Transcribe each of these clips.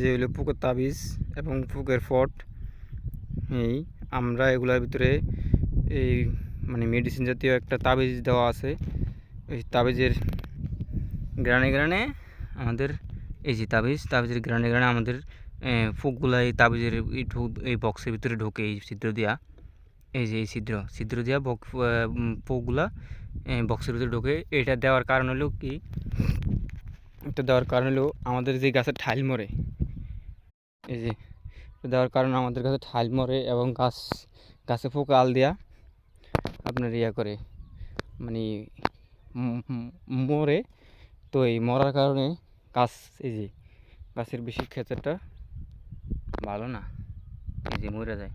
যে হলো পুকুর তাবিজ এবং পুকুরের ফট, এই আমরা এগুলার ভিতরে এই মানে মেডিসিন জাতীয় একটা তাবিজ দেওয়া আছে। এই তাবিজের গ্রানে গ্রানে আমাদের, এই যে তাবিজ, তাবিজের গ্রানে গ্রানে আমাদের ফুকগুলা এই তাবিজের এই বক্সের ভিতরে ঢোকে এই ছিদ্র দেওয়া এই যে এই ছিদ্র ছিদ্র দেওয়া বক পোকগুলা বক্সের ভিতরে ঢোকে। এটা দেওয়ার কারণ হলো কি? এটা দেওয়ার কারণ হলো আমাদের যে গাছের ঠাইল মরে এই যে দেওয়ার কারণ আমাদের কাছে ঠাইল মরে এবং গাছ, গাছে পোকা আল দিয়া আপনার ইয়া করে মানে মরে। তো এই মরার কারণে গাছ, এই যে গাছের বেশি ক্ষেত্রটা ভালো না। এই যে মরে যায়।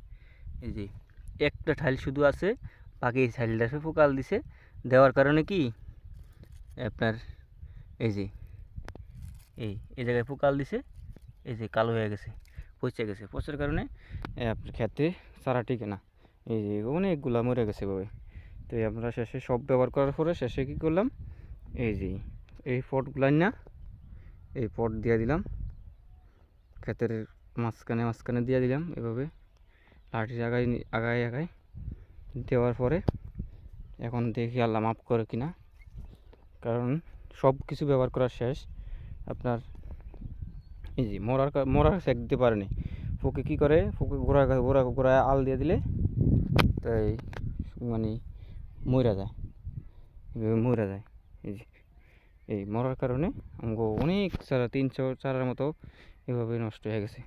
এই যে একটা ঠাইল শুধু আছে, বাকি এই ঠাইলটা সে ফোকাল দিছে। দেওয়ার কারণে কি? আপনার এই যে, এই এই জায়গায় ফোকাল দিছে, এই যে কালো হয়ে গেছে। পচে গেছে। পচার কারণে আপনার খেতে সারা টিকে না। এই যে অনেকগুলা মরে গেছে ভাবে তো আমরা শেষে সব ব্যবহার করার পরে শেষে কী করলাম? এই যে, এই পটগুলান না এই পট দিয়ে দিলাম। ক্ষেতের মাঝখানে মাঝখানে দিয়ে দিলাম এভাবে। লাঠির আগায় নি- আগায় আগায় দেওয়ার পরে এখন দেখি আল্লাহ মাফ করে কিনা। কারণ সব কিছু ব্যবহার করা শেষ। আপনার এই যে মরার কা- মরার সেক দিতে পারেনি। ফুকে কী করে? ফুকে গোড়া ঘোরা ঘোরায় আল দিয়ে দিলে তাই মানে মরা যায়। মরা যায়। এই যে এই মরার কারণে আমাকে অনেক চারা, তিনশো চারার মতো এভাবে নষ্ট হয়ে গেছে।